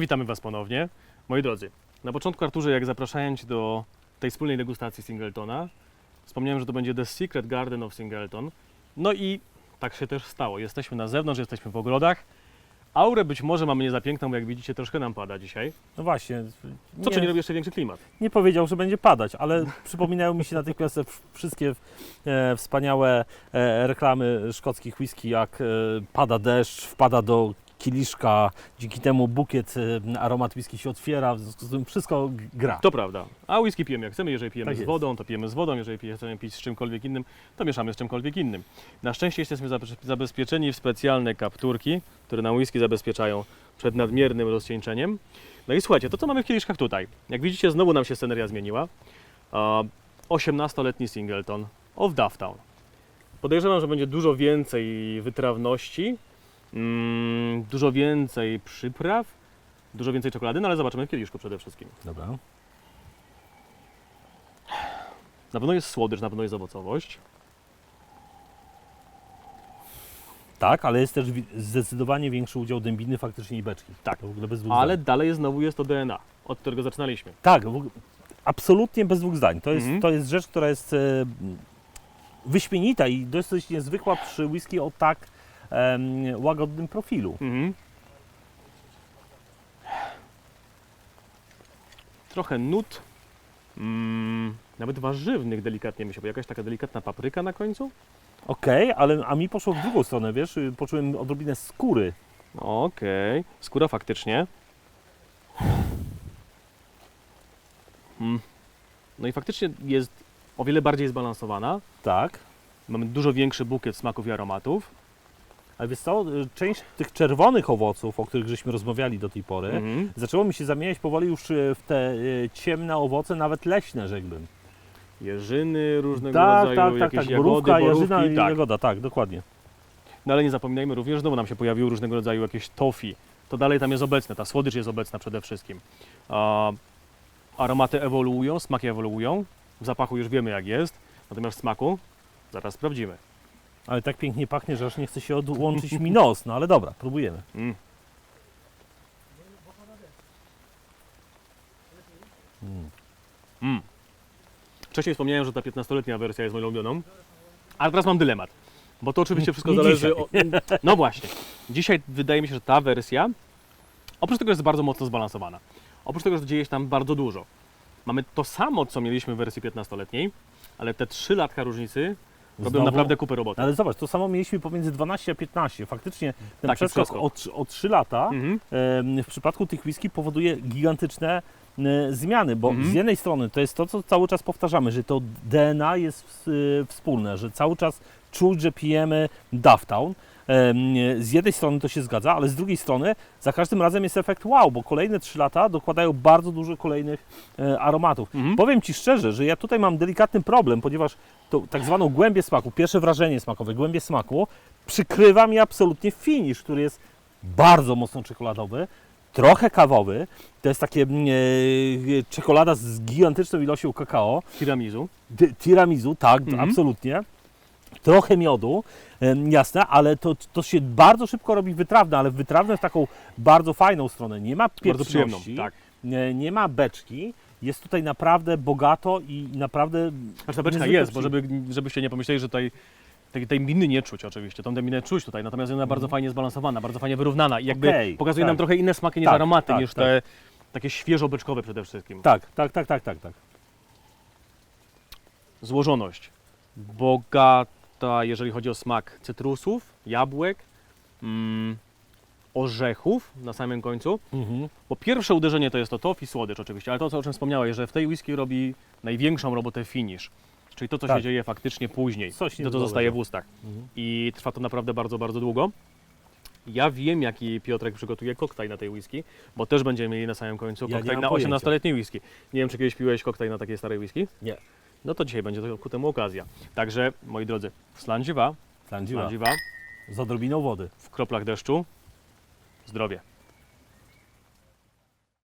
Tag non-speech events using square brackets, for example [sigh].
Witamy Was ponownie. Moi drodzy, na początku Arturze, jak zapraszałem Cię do tej wspólnej degustacji Singletona, wspomniałem, że to będzie The Secret Garden of Singleton. No i tak się też stało. Jesteśmy na zewnątrz, jesteśmy w ogrodach. Aurę być może mamy nie za piękną, bo jak widzicie troszkę nam pada dzisiaj. No właśnie. Co nie, robi jeszcze większy klimat? nie powiedział, że będzie padać, ale [laughs] przypominają mi się natychmiast wszystkie e, wspaniałe e, reklamy szkockich whisky, jak e, pada deszcz, wpada do kieliszka, dzięki temu bukiet e, aromat whisky się otwiera, w związku z tym wszystko gra. To prawda. A whisky pijemy jak chcemy. Jeżeli pijemy Tak z wodą, to pijemy z wodą. Jeżeli chcemy pić z czymkolwiek innym, to mieszamy z czymkolwiek innym. Na szczęście jesteśmy zabe- zabezpieczeni w specjalne kapturki, które nam whisky zabezpieczają przed nadmiernym rozcieńczeniem. No i słuchajcie, to co mamy w kieliszkach tutaj. Jak widzicie, znowu nam się sceneria zmieniła. A, 18-letni Singleton of Dufftown. Podejrzewam, że będzie dużo więcej wytrawności, mm, dużo więcej przypraw, dużo więcej czekolady, no ale zobaczymy w kieliszku przede wszystkim. Dobra. Na pewno jest słodycz, na pewno jest owocowość. Tak, ale jest też wi- zdecydowanie większy udział dębiny faktycznie i beczki. Tak. To w ogóle bez dwóch Ale zdań. dalej znowu jest to DNA, od którego zaczynaliśmy. Tak, w ogóle, absolutnie bez dwóch zdań. To jest, Mhm. to jest rzecz, która jest e, wyśmienita i dosyć niezwykła przy whisky o tak łagodnym profilu. Mhm. Trochę nut, mm, nawet warzywnych delikatnie mi się, jakaś taka delikatna papryka na końcu. Okej, ale a mi poszło w drugą stronę, wiesz, y, poczułem odrobinę skóry. Okej, skóra faktycznie. Mm. No i faktycznie jest o wiele bardziej zbalansowana. Tak. Mamy dużo większy bukiet smaków i aromatów. Ale wiesz co, część tych czerwonych owoców, o których żeśmy rozmawiali do tej pory, Mhm. zaczęło mi się zamieniać powoli już y, w te y, ciemne owoce, nawet leśne, rzekłbym. Jeżyny różnego Tak, rodzaju, tak, tak, jakieś tak, jagody, borówka, borówki, i tak. jagoda, tak, dokładnie. No ale nie zapominajmy również, znowu nam się pojawiły różnego rodzaju jakieś tofi. To dalej tam jest obecne, ta słodycz jest obecna przede wszystkim. A, aromaty ewoluują, smaki ewoluują. W zapachu już wiemy jak jest, natomiast w smaku zaraz sprawdzimy. Ale tak pięknie pachnie, że aż nie chce się odłączyć mi nos, no ale dobra, próbujemy. Mm. Mm. Mm. Wcześniej wspomniałem, że ta 15-letnia wersja jest moją ulubioną, ale teraz mam dylemat, bo to oczywiście wszystko Nie zależy od... No właśnie, dzisiaj wydaje mi się, że ta wersja, oprócz tego, że jest bardzo mocno zbalansowana, oprócz tego, że dzieje się tam bardzo dużo, mamy to samo, co mieliśmy w wersji 15-letniej, ale te 3 latka różnicy robią Znowu? naprawdę kupę roboty. Ale zobacz, to samo mieliśmy pomiędzy 12 a 15. Faktycznie ten Taki przeskok przeskok. o, trzy- o 3 lata Mhm. w przypadku tych whisky powoduje gigantyczne e, zmiany, bo Mhm. z jednej strony to jest to, co cały czas powtarzamy, że to DNA jest e, wspólne, że cały czas czuć, że pijemy Dufftown. Z jednej strony to się zgadza, ale z drugiej strony za każdym razem jest efekt wow, bo kolejne 3 lata dokładają bardzo dużo kolejnych e, aromatów. Mhm. Powiem Ci szczerze, że ja tutaj mam delikatny problem, ponieważ tą tak zwaną głębię smaku, pierwsze wrażenie smakowe, głębię smaku, przykrywa mi absolutnie finish, który jest bardzo mocno czekoladowy, trochę kawowy. To jest takie mm, e, czekolada z gigantyczną ilością kakao. Tiramisu. Ty- Tiramisu, tak, Mhm. absolutnie. Trochę miodu, em, jasne, ale to, to się bardzo szybko robi wytrawne, ale wytrawne w taką bardzo fajną stronę. Nie ma pieprzności, tak. nie, nie ma beczki. Jest tutaj naprawdę bogato i naprawdę. Znaczy ta beczka jest, bo żeby, żebyście nie pomyśleli, że tutaj tej, tej miny nie czuć oczywiście, tą minę czuć tutaj, natomiast ona bardzo fajnie zbalansowana, bardzo fajnie wyrównana i jakby Mhm. Okej, pokazuje tak. nam trochę inne smaki niż Tak, aromaty, tak, niż tak. te takie świeżo beczkowe przede wszystkim. Tak, tak, tak, tak, tak, tak. Złożoność bogata, jeżeli chodzi o smak cytrusów, jabłek, mm, orzechów na samym końcu, Mhm. bo pierwsze uderzenie to jest to tofi, słodycz oczywiście, ale to, co- o czym wspomniałeś, że w tej whisky robi największą robotę finish, czyli to, co Tak. się dzieje faktycznie później, Coś to, co zostaje w ustach. Mhm. I trwa to naprawdę bardzo, bardzo długo. Ja wiem, jaki Piotrek przygotuje koktajl na tej whisky, bo też będziemy mieli na samym końcu Ja nie koktajl mam na pojęcia. 18-letniej whisky. Nie wiem, czy kiedyś piłeś koktajl na takiej starej whisky? Nie. No to dzisiaj będzie to ku temu okazja. Także, moi drodzy, slandziwa, Slandziwa. slandziwa Z odrobiną wody. w kroplach deszczu, zdrowie.